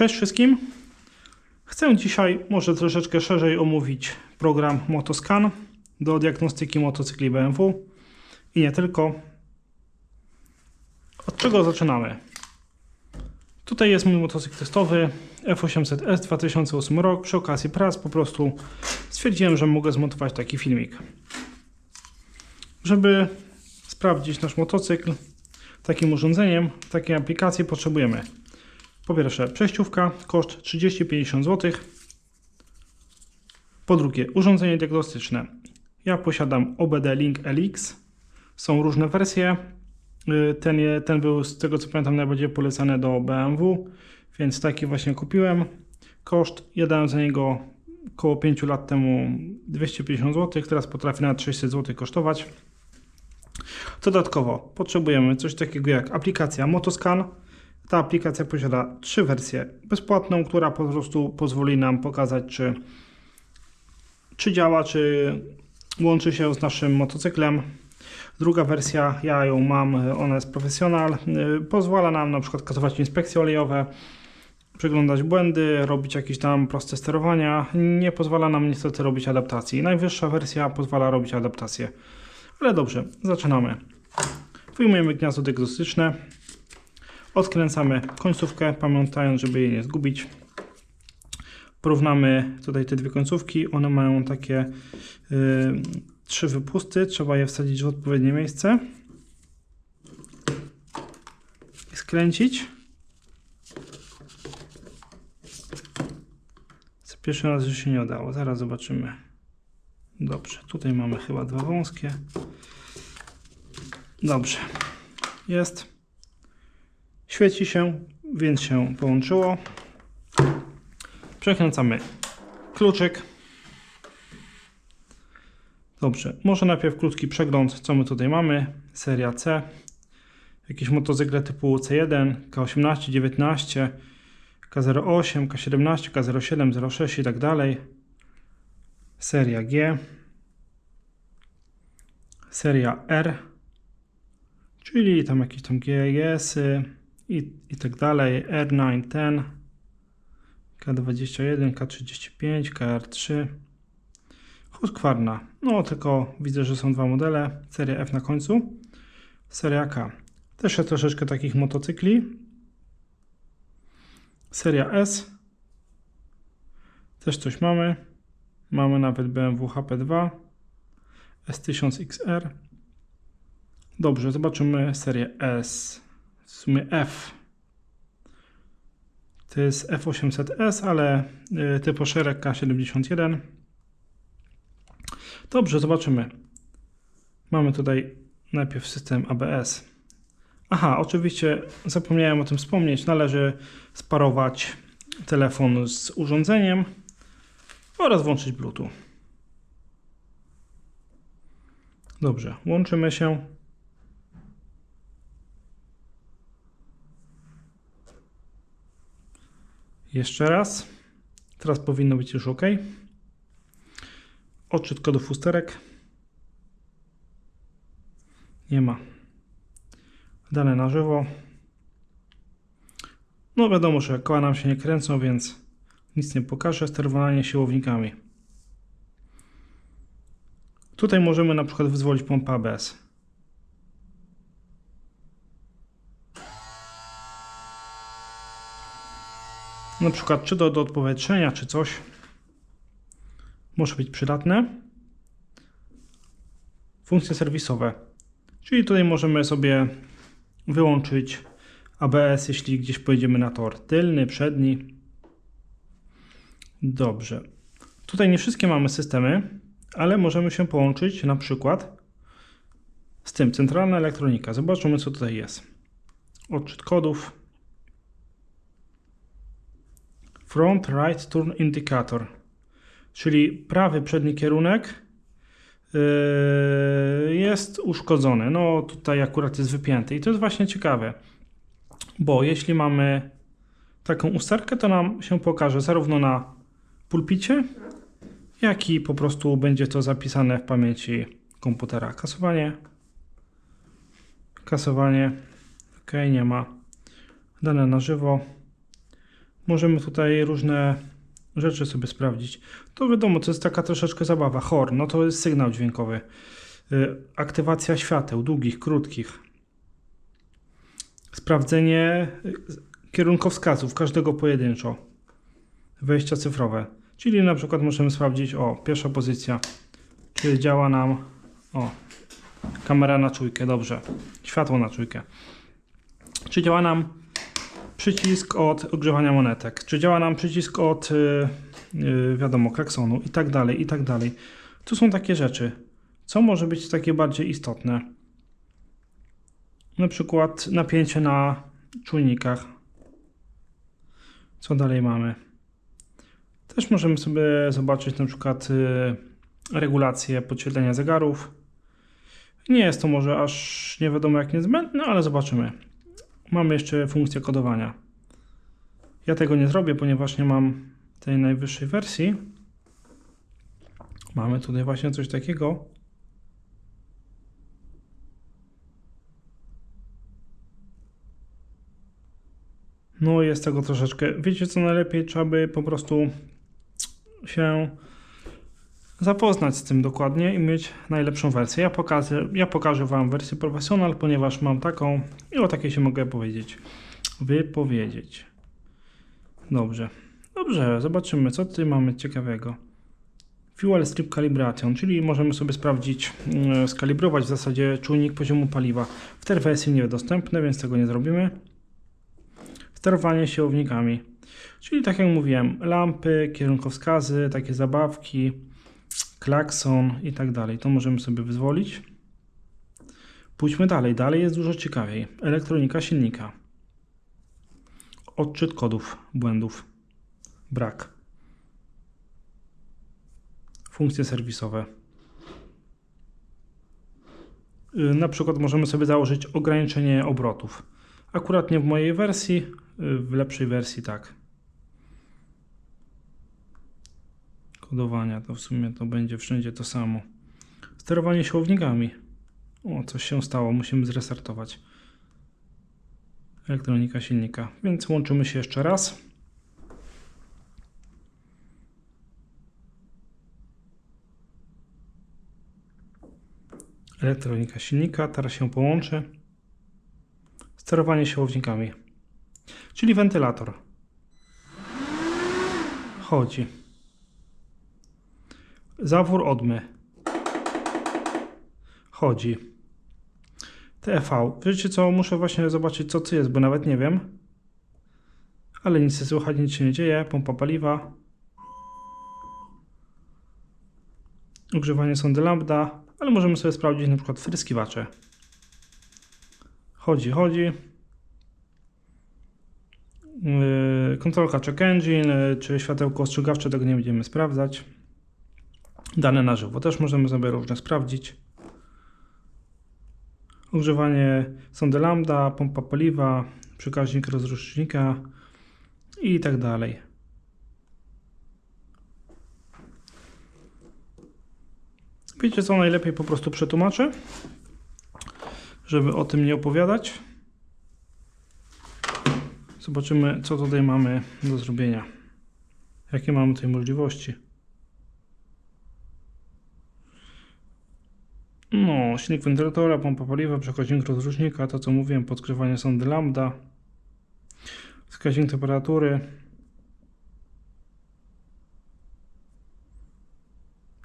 Cześć wszystkim. Chcę dzisiaj może troszeczkę szerzej omówić program Motoscan do diagnostyki motocykli BMW i nie tylko. Od czego zaczynamy? Tutaj jest mój motocykl testowy F800S 2008 rok. Przy okazji prac po prostu stwierdziłem, że mogę zmontować taki filmik. Żeby sprawdzić nasz motocykl takim urządzeniem, takiej aplikacji potrzebujemy po pierwsze przejściówka, koszt 30-50 zł. Po drugie urządzenie diagnostyczne. Ja posiadam OBD Link LX. Są różne wersje. Y, Ten, ten był z tego co pamiętam najbardziej polecany do BMW, więc taki właśnie kupiłem. Koszt, ja dałem za niego około 5 lat temu 250 zł, teraz potrafi nawet 600 zł kosztować. Dodatkowo potrzebujemy coś takiego jak aplikacja Motoscan. Ta aplikacja posiada trzy wersje. Bezpłatną, która po prostu pozwoli nam pokazać, czy, czy działa, czy łączy się z naszym motocyklem. Druga wersja, ja ją mam, ona jest profesjonal. y, Pozwala nam na przykład kasować inspekcje olejowe, przeglądać błędy, robić jakieś tam proste sterowania. Nie pozwala nam niestety robić adaptacji. Najwyższa wersja pozwala robić adaptacje. Ale dobrze, zaczynamy. Wyjmujemy gniazdo diagnostyczne. Odkręcamy końcówkę, pamiętając, żeby jej nie zgubić. Porównamy tutaj te dwie końcówki. One mają takie y, trzy wypusty. Trzeba je wsadzić w odpowiednie miejsce. I skręcić. Za pierwszy raz już się nie udało. Zaraz zobaczymy. Dobrze, tutaj mamy chyba dwa wąskie. Dobrze. Jest. Świeci się, więc się połączyło. Przekręcamy kluczyk. Dobrze, może najpierw krótki przegląd, co my tutaj mamy. Seria C. Jakieś motocykle typu C1, K18, 19, K08, K17, K07, 06 i tak dalej. Seria G. Seria R. Czyli tam jakieś tam GS-y i, i tak dalej. R9, ten. K21, K35, KR3. Husqvarna. No, tylko widzę, że są dwa modele. Seria F na końcu. Seria K. Też jest troszeczkę takich motocykli. Seria S. Też coś mamy. Mamy nawet BMW HP2. S1000XR. Dobrze, zobaczymy serię S. W sumie F. To jest F800S, ale typu szereg K71. Dobrze, zobaczymy. Mamy tutaj najpierw system ABS. Aha, oczywiście zapomniałem o tym wspomnieć. Należy sparować telefon z urządzeniem oraz włączyć Bluetooth. Dobrze, łączymy się. Jeszcze raz. Teraz powinno być już ok. Odczyt kodów usterek. Nie ma. Dane na żywo. No wiadomo, że koła nam się nie kręcą, więc nic nie pokażę. Sterowanie siłownikami. Tutaj możemy na przykład wyzwolić pompę ABS. Na przykład czy do, do odpowietrzenia, czy coś. Może być przydatne. Funkcje serwisowe. Czyli tutaj możemy sobie wyłączyć ABS, jeśli gdzieś pojedziemy na tor tylny, przedni. Dobrze. Tutaj nie wszystkie mamy systemy, ale możemy się połączyć na przykład z tym centralna elektronika. Zobaczymy co tutaj jest. Odczyt kodów. Front right turn indicator. Czyli prawy przedni kierunek yy, jest uszkodzony. No tutaj akurat jest wypięty i to jest właśnie ciekawe, bo jeśli mamy taką usterkę, to nam się pokaże zarówno na pulpicie, jak i po prostu będzie to zapisane w pamięci komputera. Kasowanie, kasowanie, ok, nie ma. Dane na żywo. Możemy tutaj różne rzeczy sobie sprawdzić. To wiadomo, to jest taka troszeczkę zabawa. Horn, no to jest sygnał dźwiękowy. Y, Aktywacja świateł, długich, krótkich. Sprawdzenie y, kierunkowskazów, każdego pojedynczo. Wejścia cyfrowe. Czyli na przykład możemy sprawdzić, o, pierwsza pozycja, czy działa nam, o, kamera na czujkę, dobrze, światło na czujkę. Czy działa nam przycisk od ogrzewania monetek, czy działa nam przycisk od, y, y, wiadomo, klaksonu i tak dalej, i tak dalej. Tu są takie rzeczy. Co może być takie bardziej istotne? Na przykład napięcie na czujnikach. Co dalej mamy? Też możemy sobie zobaczyć na przykład y, regulację podświetlenia zegarów. Nie jest to może aż nie wiadomo jak niezbędne, ale zobaczymy. Mamy jeszcze funkcję kodowania. Ja tego nie zrobię, ponieważ nie mam tej najwyższej wersji. Mamy tutaj właśnie coś takiego. No jest tego troszeczkę. Wiecie co najlepiej? Trzeba by po prostu się zapoznać z tym dokładnie i mieć najlepszą wersję. Ja pokażę, ja pokażę Wam wersję profesjonal, ponieważ mam taką i o takiej się mogę powiedzieć. Wypowiedzieć. Dobrze. Dobrze, zobaczymy, co tutaj mamy ciekawego. Fuel Strip Calibration, czyli możemy sobie sprawdzić, mm, skalibrować w zasadzie czujnik poziomu paliwa. W tej wersji niedostępne, więc tego nie zrobimy. Sterowanie siłownikami, czyli tak jak mówiłem, lampy, kierunkowskazy, takie zabawki, klakson i tak dalej. To możemy sobie wyzwolić. Pójdźmy dalej. Dalej jest dużo ciekawiej. Elektronika silnika. Odczyt kodów, błędów. Brak. Funkcje serwisowe. Y, Na przykład możemy sobie założyć ograniczenie obrotów. Akurat nie w mojej wersji, y, w lepszej wersji tak. Kodowania to w sumie to będzie wszędzie to samo. Sterowanie siłownikami. O, coś się stało, musimy zrestartować. Elektronika silnika. Więc łączymy się jeszcze raz. Elektronika silnika, teraz się połączy. Sterowanie siłownikami. Czyli wentylator. Chodzi. Zawór odmy. Chodzi. TFV. Wiecie co? Muszę właśnie zobaczyć co to jest, bo nawet nie wiem. Ale nic nie słychać, nic się nie dzieje. Pompa paliwa. Ogrzewanie sondy lambda. Ale możemy sobie sprawdzić na przykład fryskiwacze. Chodzi, chodzi. Yy, Kontrolka check engine, yy, czy światełko ostrzegawcze, tego nie będziemy sprawdzać. Dane na żywo też możemy sobie różne sprawdzić. Ogrzewanie sondy lambda, pompa paliwa, przekaźnik rozrusznika i tak dalej. Wiecie co najlepiej po prostu przetłumaczę, żeby o tym nie opowiadać. Zobaczymy co tutaj mamy do zrobienia. Jakie mamy tutaj możliwości. No, silnik wentylatora, pompa paliwa, przekaźnik rozrusznika, to co mówiłem, podgrzewanie sondy lambda, wskaźnik temperatury,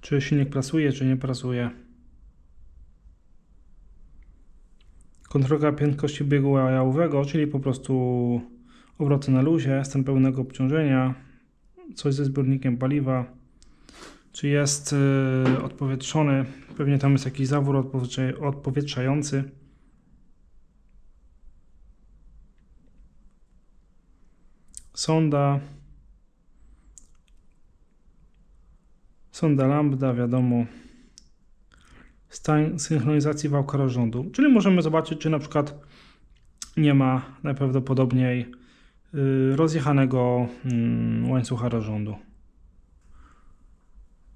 czy silnik pracuje, czy nie pracuje. Kontrola prędkości biegu jałowego, czyli po prostu obroty na luzie, stan pełnego obciążenia, coś ze zbiornikiem paliwa, czy jest yy, odpowietrzony, pewnie tam jest jakiś zawór odpowietrza- odpowietrzający. Sonda. Sonda lambda, wiadomo. Stan synchronizacji wałka rozrządu. Czyli możemy zobaczyć, czy na przykład nie ma najprawdopodobniej yy, rozjechanego mm, łańcucha rozrządu.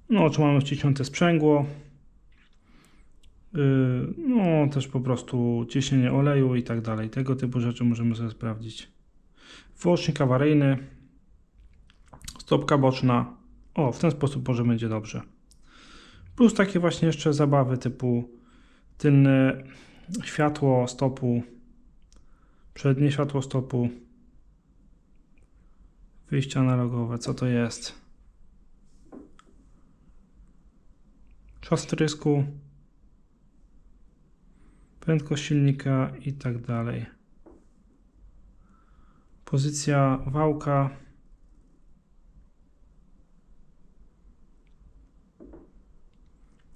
No, czy mamy wciśnięte sprzęgło. Yy, No, też po prostu ciśnienie oleju i tak dalej. Tego typu rzeczy możemy sobie sprawdzić. Włącznik awaryjny. stopka boczna. O, w ten sposób może będzie dobrze. Plus takie właśnie jeszcze zabawy typu tylne światło stopu, przednie światło stopu, wyjście analogowe, co to jest? Czas prędkość silnika i tak dalej. Pozycja wałka.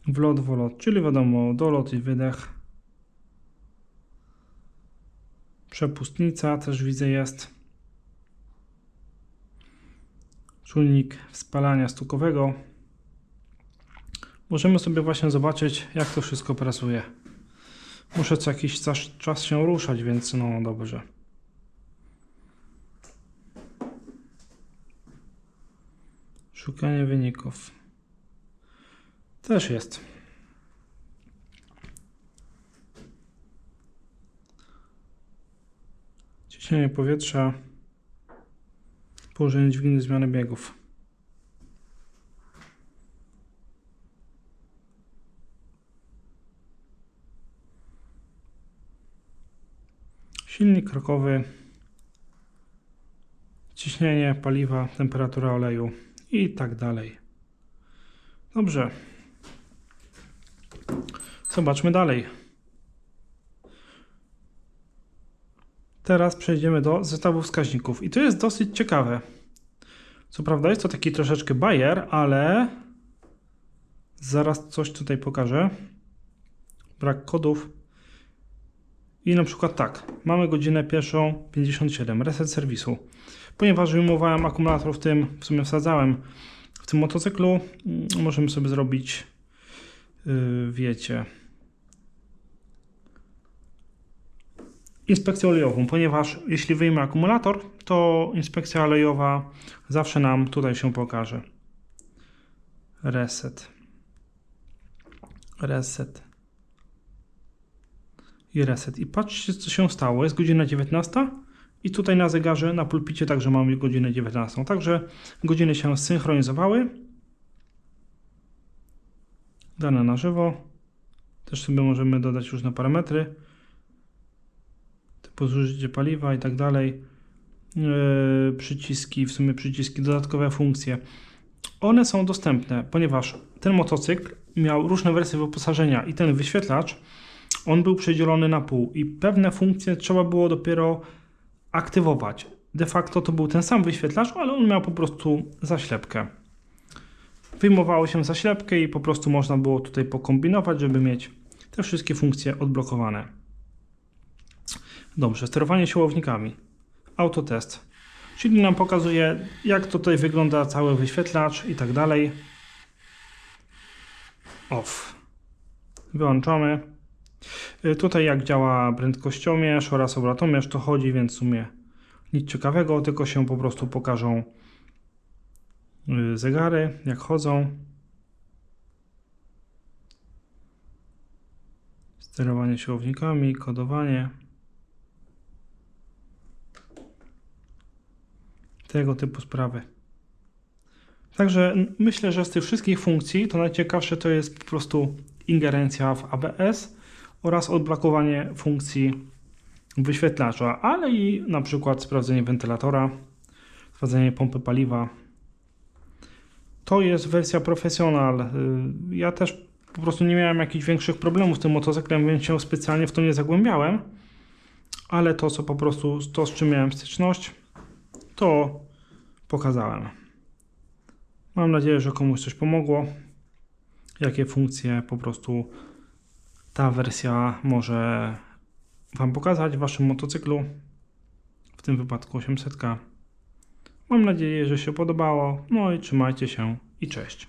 Wlot, wolot, czyli wiadomo, dolot i wydech. Przepustnica też widzę jest. Czujnik spalania stukowego. Możemy sobie właśnie zobaczyć, jak to wszystko pracuje. Muszę co jakiś czas- się ruszać, więc no dobrze. Szukanie wyników. Też jest. Ciśnienie powietrza. Położenie dźwigni zmiany biegów. Silnik krokowy. Ciśnienie paliwa, temperatura oleju i tak dalej. Dobrze. Zobaczmy dalej. Teraz przejdziemy do zestawu wskaźników. I to jest dosyć ciekawe. Co prawda jest to taki troszeczkę bajer, ale zaraz coś tutaj pokażę. Brak kodów. I na przykład tak, mamy godzinę pierwszą 57, reset serwisu. Ponieważ wyjmowałem akumulator w tym, w sumie wsadzałem w tym motocyklu, mm, możemy sobie zrobić, yy, wiecie, inspekcję olejową, ponieważ jeśli wyjmę akumulator, to inspekcja olejowa zawsze nam tutaj się pokaże. Reset. Reset. I reset. I patrzcie, co się stało. Jest godzina 19 i tutaj na zegarze, na pulpicie także mamy godzinę 19. Także godziny się zsynchronizowały. Dane na żywo. Też sobie możemy dodać różne parametry typu zużycie paliwa i tak dalej. Yy, przyciski, w sumie przyciski, dodatkowe funkcje. One są dostępne, ponieważ ten motocykl miał różne wersje wyposażenia i ten wyświetlacz, on był przedzielony na pół i pewne funkcje trzeba było dopiero aktywować. De facto to był ten sam wyświetlacz, ale on miał po prostu zaślepkę. Wyjmowało się zaślepkę i po prostu można było tutaj pokombinować, żeby mieć te wszystkie funkcje odblokowane. Dobrze, sterowanie siłownikami. Autotest. Czyli nam pokazuje, jak tutaj wygląda cały wyświetlacz i tak dalej. Off. Wyłączamy. Y, Tutaj jak działa prędkościomierz oraz obratomierz, to chodzi, więc w sumie nic ciekawego, tylko się po prostu pokażą y, zegary, jak chodzą. Sterowanie siłownikami, kodowanie. Tego typu sprawy. Także myślę, że z tych wszystkich funkcji to najciekawsze to jest po prostu ingerencja w ABS oraz odblokowanie funkcji wyświetlacza, ale i na przykład sprawdzenie wentylatora, sprawdzenie pompy paliwa. To jest wersja profesjonal. Y, Ja też po prostu nie miałem jakichś większych problemów z tym motocyklem, więc się specjalnie w to nie zagłębiałem. Ale to, co po prostu, to z czym miałem styczność, to pokazałem. Mam nadzieję, że komuś coś pomogło. Jakie funkcje po prostu ta wersja może Wam pokazać w Waszym motocyklu, w tym wypadku 800. Mam nadzieję, że się podobało. No i trzymajcie się i cześć.